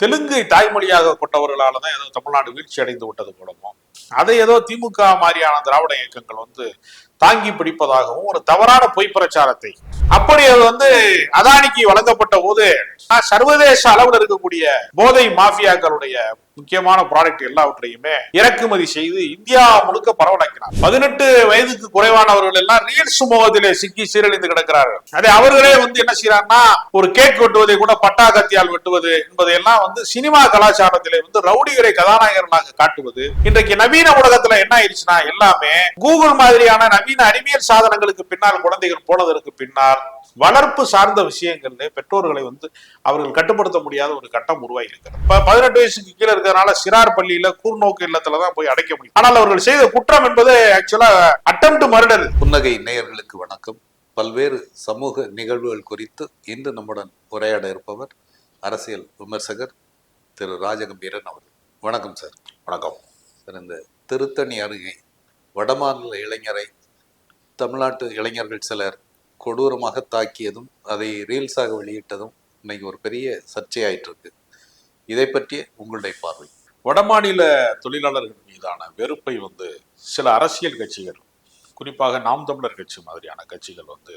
தெலுங்கை தாய்மொழியாக கொண்டவர்களால தான் ஏதோ தமிழ்நாடு வீழ்ச்சி அடைந்து விட்டது போலவும் அதை ஏதோ திமுக மாதிரியான திராவிட இயக்கங்கள் வந்து தாங்கி பிடிப்பதாகவும் ஒரு தவறான பொய் பிரச்சாரத்தை. அப்படி அது வந்து அதானிக்கு வழங்கப்பட்ட போது சர்வதேச அளவில் இருக்கக்கூடிய போதை மாஃபியாக்களுடைய முக்கியமான ப்ராடக்ட் எல்லாவற்றையுமே இறக்குமதி செய்து இந்தியா முழுக்க பரவலாக்கினார். பதினெட்டு வயதுக்கு குறைவானவர்கள் எல்லாம் ரீல்ஸ் முகத்திலே சிக்கி சீரழிந்து கிடக்கிறார்கள். அதை அவர்களே வந்து என்ன செய்யறாங்கன்னா ஒரு கேக் வெட்டுவதை கூட பட்டா கத்தியால் வெட்டுவது என்பதையெல்லாம் வந்து சினிமா கலாச்சாரத்திலே வந்து ரவுடிகளை கதாநாயகர்களாக காட்டுவது. இன்றைக்கு நவீன உலகத்துல என்ன ஆயிடுச்சுன்னா எல்லாமே கூகுள் மாதிரியான நவீன அறிவியல் சாதனங்களுக்கு பின்னால் குழந்தைகள் போனதற்கு பின்னால் வளர்ப்பு சார்ந்த விஷயங்கள்ல பெற்றோர்களை வந்து அவர்கள் கட்டுப்படுத்த முடியாத ஒரு கட்டம் உருவாகி இருக்கிறது இப்ப பதினெட்டு வயசுக்கு கீழே இருக்கிறதுனால சிறார் பள்ளியில கூர்நோக்கு இல்லத்துல தான் போய் அடைக்க முடியும். ஆனால் அவர்கள் செய்த குற்றம் என்பது ஆக்சுவலா அட்டம் மர்டர் புன்னகை நேயர்களுக்கு வணக்கம். பல்வேறு சமூக நிகழ்வுகள் குறித்து இன்று நம்முடன் உரையாட இருப்பவர் அரசியல் விமர்சகர் திரு ராஜகம்பீரன் அவர்கள். வணக்கம் சார். வணக்கம். சார் இந்த திருத்தணி அருகே வடமாநில இளைஞரை தமிழ்நாட்டு இளைஞர்கள் சிலர் கொடூரமாக தாக்கியதும் அதை ரீல்ஸாக வெளியிட்டதும் இன்னைக்கு ஒரு பெரிய சர்ச்சையாயிட்டு இருக்கு இதை பற்றிய உங்களுடைய பார்வை. வடமாநில தொழிலாளர்கள் மீதான வெறுப்பை வந்து சில அரசியல் கட்சிகள் குறிப்பாக நாம் தமிழர் கட்சி மாதிரியான கட்சிகள் வந்து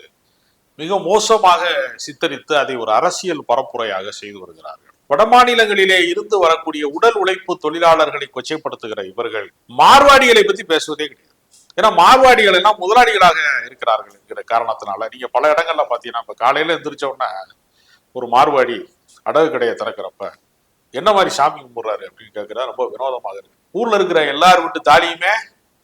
மிக மோசமாக சித்தரித்து அதை ஒரு அரசியல் பரப்புரையாக செய்து வருகிறார்கள். வடமாநிலங்களிலே இருந்து வரக்கூடிய உடல் உழைப்பு தொழிலாளர்களை கொச்சைப்படுத்துகிற இவர்கள் மார்வாடிகளை பத்தி பேசுவதே கிடையாது. ஏன்னா மார்வாடிகள் எல்லாம் முதலாளிகளாக இருக்கிறார்கள் என்கிற காரணத்தினால நீங்க பல இடங்கள்ல பாத்தீங்கன்னா இப்ப காலையில எந்திரிச்ச உடனே ஒரு மார்வாடி அடகு கடையை திறக்கிறப்ப என்ன மாதிரி சாமி கும்பிடுறாரு அப்படின்னு கேட்கிறா ரொம்ப வினோதமாக இருக்கு. ஊர்ல இருக்கிற எல்லார் வீட்டு தாலியுமே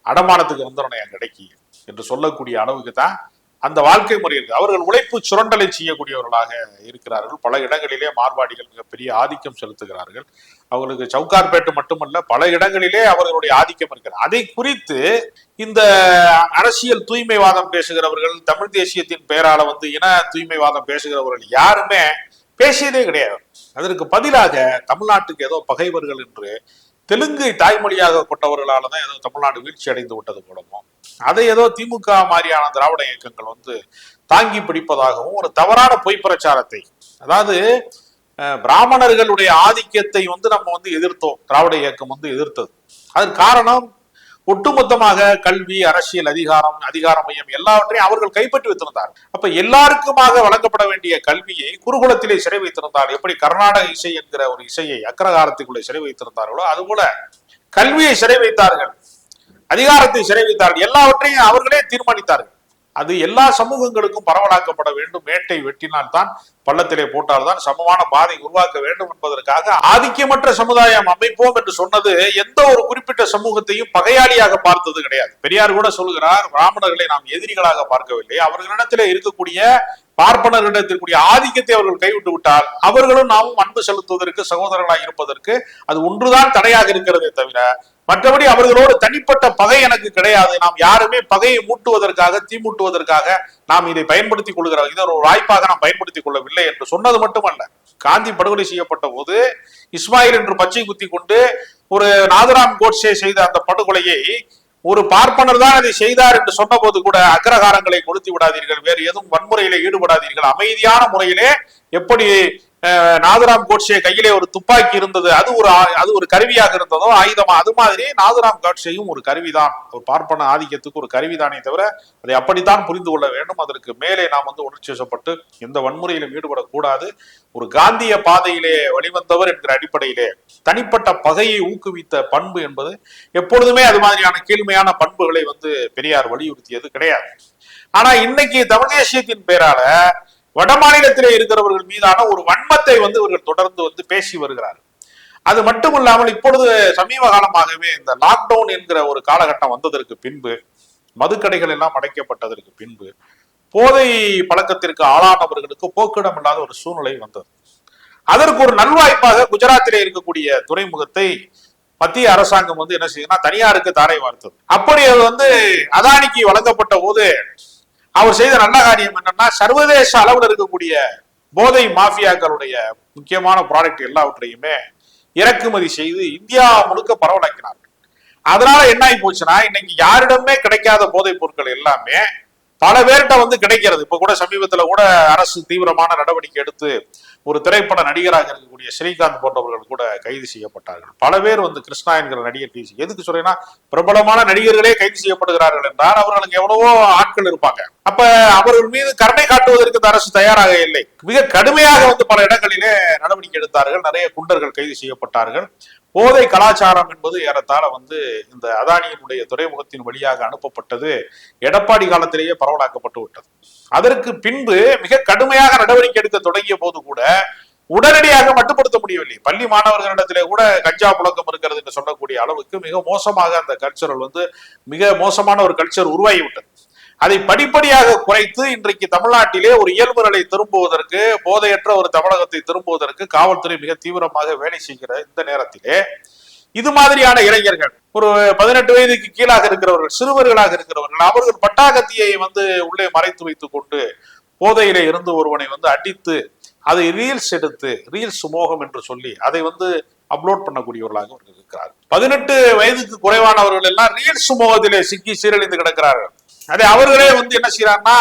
அடமானத்துக்கு வந்துடணும் என் கடைக்கு என்று சொல்லக்கூடிய அளவுக்கு தான் அந்த வாழ்க்கை முறை இருக்கு. அவர்கள் உழைப்பு சுரண்டலை செய்யக்கூடியவர்களாக இருக்கிறார்கள். பல இடங்களிலே மார்வாடிகள் மிகப்பெரிய ஆதிக்கம் செலுத்துகிறார்கள். அவர்களுக்கு சவுகார்பேட்டு மட்டுமல்ல பல இடங்களிலே அவர்களுடைய ஆதிக்கம் இருக்கிறது. அதை குறித்து இந்த அரசியல் தூய்மைவாதம் பேசுகிறவர்கள் தமிழ் தேசியத்தின் பெயரால வந்து இன தூய்மைவாதம் பேசுகிறவர்கள் யாருமே பேசியதே கிடையாது. அதற்கு பதிலாக தமிழ்நாட்டுக்கு ஏதோ பகைவர்கள் என்று தெலுங்கை தாய்மொழியாக கொண்டவர்களால தான் ஏதோ தமிழ்நாடு வீழ்ச்சி அடைந்து விட்டது போலவும் அதை ஏதோ திமுக மாதிரியான திராவிட இயக்கங்கள் வந்து தாங்கி பிடிப்பதாகவும் ஒரு தவறான பொய் பிரச்சாரத்தை அதாவது பிராமணர்களுடைய ஆதிக்கத்தை வந்து நம்ம வந்து எதிர்த்தோம் திராவிட இயக்கம் வந்து எதிர்த்தது. அதன் காரணம் ஒட்டுமொத்தமாக கல்வி அரசியல் அதிகாரம் அதிகார மையம் எல்லாவற்றையும் அவர்கள் கைப்பற்றி வைத்திருந்தார். அப்ப எல்லாருக்குமாக வழங்கப்பட வேண்டிய கல்வியை குருகுலத்திலே சிறை வைத்திருந்தார். எப்படி கர்நாடக இசை என்கிற ஒரு இசையை அக்ரகாரத்துக்குள்ளே சிறை வைத்திருந்தார்களோ அதுபோல கல்வியை சிறை வைத்தார்கள் அதிகாரத்தை சிறை வைத்தார்கள் எல்லாவற்றையும் அவர்களே தீர்மானித்தார்கள். அது எல்லா சமூகங்களுக்கும் பரவலாக்கப்பட வேண்டும். மேட்டை வெட்டினால்தான் பள்ளத்திலே போட்டால்தான் சமமான பாதை உருவாக்க வேண்டும் என்பதற்காக ஆதிக்கமற்ற சமுதாயம் அமைப்போம் என்று சொன்னது எந்த ஒரு குறிப்பிட்ட சமூகத்தையும் பகையாளியாக பார்த்தது கிடையாது. பெரியார் கூட சொல்கிறார் பிராமணர்களை நாம் எதிரிகளாக பார்க்கவில்லை. அவர்களிடத்திலே இருக்கக்கூடிய பார்ப்பனர்களிடத்திற்குரிய ஆதிக்கத்தை அவர்கள் கைவிட்டு விட்டால் அவர்களும் நாமும் அன்பு செலுத்துவதற்கு சகோதரர்களாக இருப்பதற்கு அது ஒன்றுதான் தடையாக இருக்கிறதே தவிர மற்றபடி அவர்களோடு தனிப்பட்ட பகை எனக்கு கிடையாது. நாம் யாருமே பகையை மூட்டுவதற்காக தீமூட்டுவதற்காக நாம் இதை பயன்படுத்திக் கொள்கிறோம் இதை ஒரு வாய்ப்பாக நாம் பயன்படுத்திக் கொள்ளவில்லை என்று சொன்னது மட்டுமல்ல. காந்தி படுகொலை செய்யப்பட்ட போது இஸ்மாயில் என்று பச்சை குத்தி கொண்டு ஒரு நாதராம் கோட்சே செய்த அந்த படுகொலையை ஒரு பார்ப்பனர் தான் அதை செய்தார் என்று சொன்னபோது கூட அக்ரகாரங்களை கொளுத்தி விடாதீர்கள். வேறு எதுவும் வன்முறையிலே ஈடுபடாதீர்கள். அமைதியான முறையிலே எப்படி நாதுராம் கோட்சே கையிலே ஒரு துப்பாக்கி இருந்தது. அது ஒரு அது ஒரு கருவியாக இருந்ததோ ஆயுதமா அது மாதிரி நாதுராம் கோட்சேயும் ஒரு கருவிதான். ஒரு பார்ப்பன ஆதிக்கத்துக்கு ஒரு கருவிதானே தவிர அதை அப்படித்தான் புரிந்து கொள்ள வேண்டும். அதற்கு மேலே நாம் வந்து உணர்ச்சி வசப்பட்டு எந்த வன்முறையிலும் ஈடுபடக்கூடாது. ஒரு காந்திய பாதையிலே வழிவந்தவர் என்கிற அடிப்படையிலே தனிப்பட்ட பகையை ஊக்குவித்த பண்பு என்பது எப்பொழுதுமே அது மாதிரியான கீழ்மையான பண்புகளை வந்து பெரியார் வலியுறுத்தியது கிடையாது. ஆனா இன்னைக்கு தமிழ் தேசியத்தின் பேரால வடமாநிலத்திலே இருக்கிறவர்கள் மீதான ஒரு வன்மத்தை வந்து இவர்கள் தொடர்ந்து வந்து பேசி வருகிறார்கள். அது மட்டுமில்லாமல் இப்பொழுது சமீப காலமாகவே இந்த லாக்டவுன் என்கிற ஒரு காலகட்டம் வந்ததற்கு பின்பு மதுக்கடைகள் எல்லாம் அடைக்கப்பட்டதற்கு பின்பு போதை பழக்கத்திற்கு ஆளானவர்களுக்கு போக்கிடம் இல்லாத ஒரு சூழ்நிலை வந்தது. அதற்கு ஒரு நல்வாய்ப்பாக குஜராத்திலே இருக்கக்கூடிய துறைமுகத்தை மத்திய அரசாங்கம் வந்து என்ன செய்யுதுன்னா தனியாருக்கு தாரை வார்த்தது. அப்படி அது வந்து அதானிக்கு வழங்கப்பட்ட போது அவர் செய்த நல்ல காரியம் என்னன்னா சர்வதேச அளவில் இருக்கக்கூடிய போதை மாஃபியாக்களுடைய முக்கியமான ப்ராடக்ட் எல்லாவற்றையுமே இறக்குமதி செய்து இந்தியா முழுக்க பரவலாக்கினார்கள். அதனால என்ன ஆகி போச்சுன்னா இன்னைக்கு யாரிடமே கிடைக்காத போதைப் பொருட்கள் எல்லாமே பல பேர்கிட்ட வந்து கிடைக்கிறது. இப்ப கூட சமீபத்துல கூட அரசு தீவிரமான நடவடிக்கை எடுத்து ஒரு திரைப்பட நடிகராக இருக்கக்கூடிய ஸ்ரீகாந்த் போன்றவர்கள் கூட கைது செய்யப்பட்டார்கள். பல பேர் வந்து கிருஷ்ணா என்கிற நடிகர் கைது எதுக்கு சொல்றேன்னா பிரபலமான நடிகர்களே கைது செய்யப்படுகிறார்கள் என்றால் அவர்களுக்கு எவ்வளவோ ஆட்கள் இருப்பாங்க. அப்ப அவர்கள் மீது கருணை காட்டுவதற்கு இந்த அரசு தயாராக இல்லை. மிக கடுமையாக வந்து பல இடங்களிலே நடவடிக்கை எடுத்தார்கள். நிறைய குண்டர்கள் கைது செய்யப்பட்டார்கள். போதை கலாச்சாரம் என்பது ஏறத்தாழ வந்து இந்த அதானியினுடைய துறைமுகத்தின் வழியாக அனுப்பப்பட்டது. எடப்பாடி காலத்திலேயே பரவலாக்கப்பட்டு விட்டது. அதற்கு பின்பு மிக கடுமையாக நடவடிக்கை எடுக்க தொடங்கிய போது கூட உடனடியாக மட்டுப்படுத்த முடியவில்லை. பள்ளி மாணவர்களிடத்திலே கூட கஞ்சா புழக்கம் இருக்கிறது என்று சொல்லக்கூடிய அளவுக்கு மிக மோசமாக அந்த கல்ச்சரல் வந்து மிக மோசமான ஒரு கல்ச்சர் உருவாகிவிட்டது அதை படிப்படியாக குறைத்து இன்றைக்கு தமிழ்நாட்டிலே ஒரு இயல்பு நிலை திரும்புவதற்கு போதையற்ற ஒரு தமிழகத்தை திரும்புவதற்கு காவல்துறை மிக தீவிரமாக வேலை செய்கிற இந்த நேரத்திலே. இது மாதிரியான இளைஞர்கள் ஒரு பதினெட்டு வயதுக்கு கீழாக இருக்கிறவர்கள் சிறுவர்களாக இருக்கிறவர்கள் அவர்கள் பட்டாகத்தியை வந்து உள்ளே மறைத்து வைத்துக் கொண்டு போதையிலே இருந்து ஒருவனை வந்து அடித்து அதை ரீல்ஸ் எடுத்து ரீல்ஸ் மோகம் என்று சொல்லி அதை வந்து அப்லோட் பண்ணக்கூடியவர்களாக இருக்கிறார் பதினெட்டு வயதுக்கு குறைவானவர்கள் எல்லாம் ரீல்ஸ் மோகத்திலே சிக்கி சீரழிந்து கிடக்கிறார்கள். அதே அவர்களே வந்து என்ன செய்யறாங்கன்னா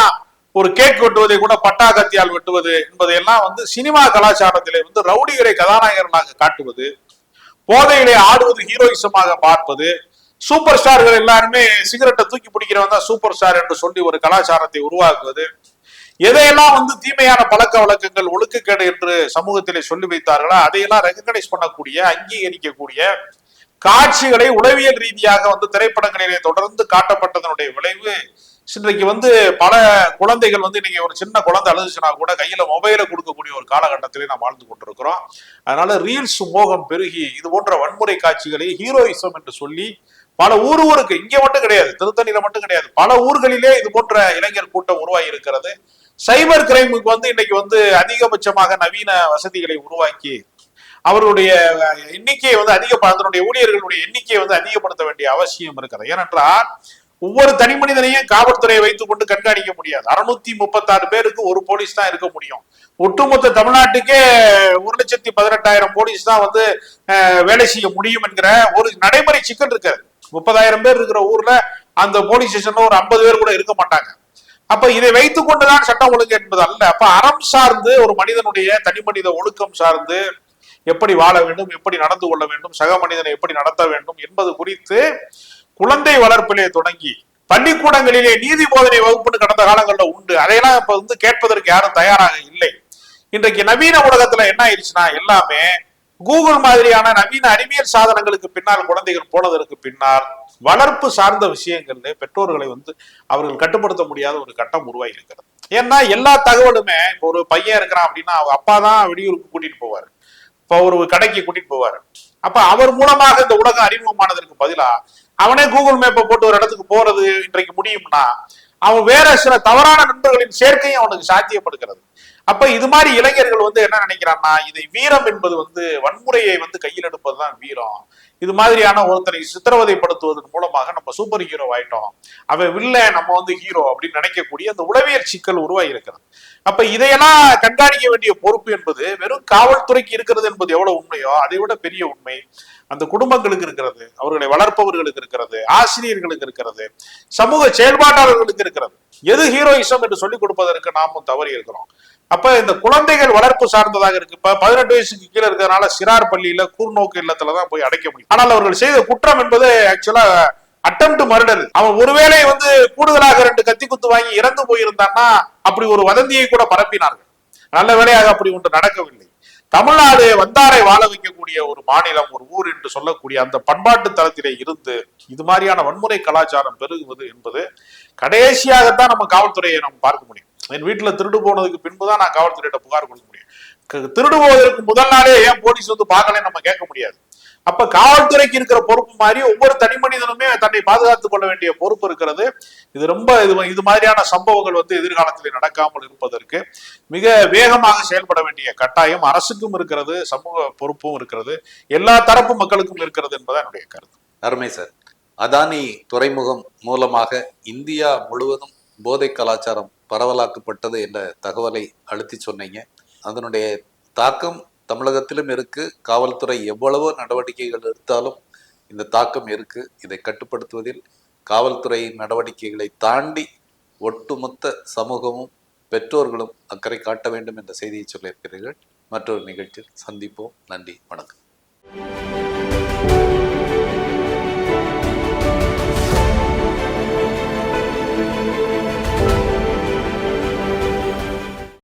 ஒரு கேக் வெட்டுவதை கூட பட்டா கத்தியால் வெட்டுவது என்பதையெல்லாம் வந்து சினிமா கலாச்சாரத்திலே வந்து ரவுடிகளை கதாநாயகர்களாக காட்டுவது போதையிலே ஆடுவது ஹீரோயிசமாக பார்ப்பது சூப்பர் ஸ்டார்கள் எல்லாருமே சிகரெட்டை தூக்கி பிடிக்கிறவன் தான் சூப்பர் ஸ்டார் என்று சொல்லி ஒரு கலாச்சாரத்தை உருவாக்குவது எதையெல்லாம் வந்து தீமையான பழக்க வழக்கங்கள் ஒழுக்கக்கேடு என்று சமூகத்திலே சொல்லி வைத்தார்களோ அதையெல்லாம் ரெகனைஸ் பண்ணக்கூடிய அங்கீகரிக்கக்கூடிய காட்சிகளை உளவியல் ரீதியாக வந்து திரைப்படங்களிலே தொடர்ந்து காட்டப்பட்டதனுடைய விளைவு. இன்றைக்கு வந்து பல குழந்தைகள் வந்து இன்னைக்கு ஒரு சின்ன குழந்தை அழுதுச்சுன்னா கூட கையில மொபைலை கொடுக்கக்கூடிய ஒரு காலகட்டத்திலே நாம் வாழ்ந்து கொண்டிருக்கிறோம். அதனால ரீல்ஸ் மோகம் பெருகி இது போன்ற வன்முறை காட்சிகளை ஹீரோயிசம் என்று சொல்லி பல ஊர் ஊருக்கு இங்கே மட்டும் கிடையாது திருத்தணியில மட்டும் கிடையாது பல ஊர்களிலே இது போன்ற இளைஞர் கூட்டம் உருவாகி இருக்கிறது சைபர் கிரைமுக்கு வந்து இன்னைக்கு வந்து அதிகபட்சமாக நவீன வசதிகளை உருவாக்கி அவருடைய எண்ணிக்கையை வந்து அதிகப்படுத்தனுடைய ஊழியர்களுடைய எண்ணிக்கையை வந்து அதிகப்படுத்த வேண்டிய அவசியம் இருக்கிறது. ஏனென்றால் ஒவ்வொரு தனி மனிதனையும் காவல்துறையை வைத்துக் கொண்டு கண்காணிக்க முடியாது. அறுநூத்தி முப்பத்தாறு பேருக்கு ஒரு போலீஸ் தான் இருக்க முடியும். ஒட்டுமொத்த தமிழ்நாட்டுக்கே ஒரு லட்சத்தி பதினெட்டாயிரம் போலீஸ் தான் வந்து வேலை செய்ய முடியும் என்கிற ஒரு நடைமுறை சிக்கல் இருக்காது. முப்பதாயிரம் பேர் இருக்கிற ஊர்ல அந்த போலீஸ் ஸ்டேஷன்ல ஒரு ஐம்பது பேர் கூட இருக்க மாட்டாங்க. அப்ப இதை வைத்துக் கொண்டுதான் சட்டம் ஒழுங்கு என்பது அல்ல. அப்ப அறம் சார்ந்து ஒரு மனிதனுடைய தனி மனித ஒழுக்கம் சார்ந்து எப்படி வாழ வேண்டும் எப்படி நடந்து கொள்ள வேண்டும் சக மனிதனை எப்படி நடத்த வேண்டும் என்பது குறித்து குழந்தை வளர்ப்பிலே தொடங்கி பள்ளிக்கூடங்களிலே நீதி போதனை வகுப்புன்னு கடந்த காலங்களில் உண்டு. அதையெல்லாம் இப்ப வந்து கேட்பதற்கு யாரும் தயாராக இல்லை. இன்றைக்கு நவீன உலகத்துல என்ன ஆயிடுச்சுன்னா எல்லாமே கூகுள் மாதிரியான நவீன அறிவியல் சாதனங்களுக்கு பின்னால் குழந்தைகள் போனதற்கு பின்னால் வளர்ப்பு சார்ந்த விஷயங்கள்ல பெற்றோர்களை வந்து அவர்கள் கட்டுப்படுத்த முடியாத ஒரு கட்டம் உருவாகி இருக்கிறது ஏன்னா எல்லா தகவலுமே இப்போ ஒரு பையன் இருக்கிறான் அப்படின்னா அவங்க அப்பா தான் வெளியூருக்கு கூட்டிட்டு போவாரு. இப்போ ஒரு கடைக்கு கூட்டிட்டு போவாரு. அப்ப அவர் மூலமாக இந்த உலகம் அறிமுகமானதற்கு பதிலா அவனே கூகுள் மேப்பை போட்டு ஒரு இடத்துக்கு போறது இன்றைக்கு முடியும்னா அவன் வேற சில தவறான நண்பர்களின் சேர்க்கையும் அவனுக்கு சாத்தியப்படுகிறது. அப்ப இது மாதிரி இளைஞர்கள் வந்து என்ன நினைக்கிறான்னா இதை வீரம் என்பது வந்து வன்முறையை வந்து கையில் எடுப்பதுதான் வீரம். இது மாதிரியான ஒருத்தனை சித்திரவதைப்படுத்துவதன் மூலமாக நம்ம சூப்பர் ஹீரோ ஆயிட்டோம். அவன் வில்ல நம்ம வந்து ஹீரோ அப்படின்னு நினைக்கக்கூடிய அந்த உளவியல் சிக்கல் உருவாகி இருக்கிறது அப்ப இதையெல்லாம் கண்காணிக்க வேண்டிய பொறுப்பு என்பது வெறும் காவல்துறைக்கு இருக்கிறது என்பது எவ்வளவு உண்மையோ அதை விட பெரிய உண்மை. அந்த குடும்பங்களுக்கு இருக்கிறது அவர்களை வளர்ப்பவர்களுக்கு இருக்கிறது ஆசிரியர்களுக்கு இருக்கிறது சமூக செயல்பாட்டாளர்களுக்கு இருக்கிறது. எது ஹீரோயிசம் என்று சொல்லிக் கொடுப்பதற்கு நாமும் தவறி இருக்கிறோம். அப்ப இந்த குழந்தைகள் வளர்ப்பு சார்ந்ததாக இருக்கு. இப்ப பதினெட்டு வயசுக்கு கீழே இருக்கிறதுனால சிறார் பள்ளியில கூர்நோக்கு இல்லத்துலதான் போய் அடைக்க முடியும். ஆனால் அவர்கள் செய்த குற்றம் என்பது ஆக்சுவலா அட்டம் மர்டர் அவன் ஒருவேளை வந்து கூடுதலாக ரெண்டு கத்தி குத்து வாங்கி இறந்து போயிருந்தான்னா அப்படி ஒரு வதந்தியை கூட பரப்பினார்கள். நல்ல வேலையாக அப்படி ஒன்று நடக்கவில்லை. தமிழ்நாடு வந்தாரை வாழ வைக்கக்கூடிய ஒரு மாநிலம் ஒரு ஊர் என்று சொல்லக்கூடிய அந்த பண்பாட்டு தளத்திலே இருந்து இது மாதிரியான வன்முறை கலாச்சாரம் பெருகுவது என்பது கடைசியாகத்தான் நம்ம காவல்துறையை நம்ம பார்க்க முடியும். என் வீட்டுல திருடு போனதுக்கு பின்புதான் நான் காவல்துறையிட்ட புகார் கொடுக்க முடியும். திருடுவதற்கு திருடு போவதற்கு முதல் நாளே ஏன் போலீஸ் வந்து பார்க்கலன்னு நம்ம கேட்க முடியாது. அப்ப காவல்துறைக்கு இருக்கிற பொறுப்பு மாதிரி ஒவ்வொரு தனி மனிதனுமே தன்னை பாதுகாத்துக் கொள்ள வேண்டிய பொறுப்பு இருக்கிறது. இது ரொம்ப இது இது மாதிரியான சம்பவங்கள் வந்து எதிர்காலத்தில் நடக்காமல் இருப்பதற்கு மிக வேகமாக செயல்பட வேண்டிய கட்டாயம் அரசுக்கும் இருக்கிறது சமூக பொறுப்பும் இருக்கிறது எல்லா தரப்பு மக்களுக்கும் இருக்கிறது என்பதான் என்னுடைய கருத்து. அருமை சார். அதானி துறைமுகம் மூலமாக இந்தியா முழுவதும் போதை கலாச்சாரம் பரவலாக்கப்பட்டது என்ற தகவலை அழுத்தி சொன்னீங்க. அதனுடைய தாக்கம் தமிழகத்திலும் இருக்குது காவல்துறை எவ்வளவோ நடவடிக்கைகள் எடுத்தாலும் இந்த தாக்கம் இருக்குது இதை கட்டுப்படுத்துவதில் காவல்துறை நடவடிக்கைகளை தாண்டி ஒட்டுமொத்த சமூகமும் பெற்றோர்களும் அக்கறை காட்ட வேண்டும் என்ற செய்தியை சொல்லியிருக்கிறீர்கள். மற்றொரு நிகழ்ச்சியில் சந்திப்போம். நன்றி. வணக்கம்.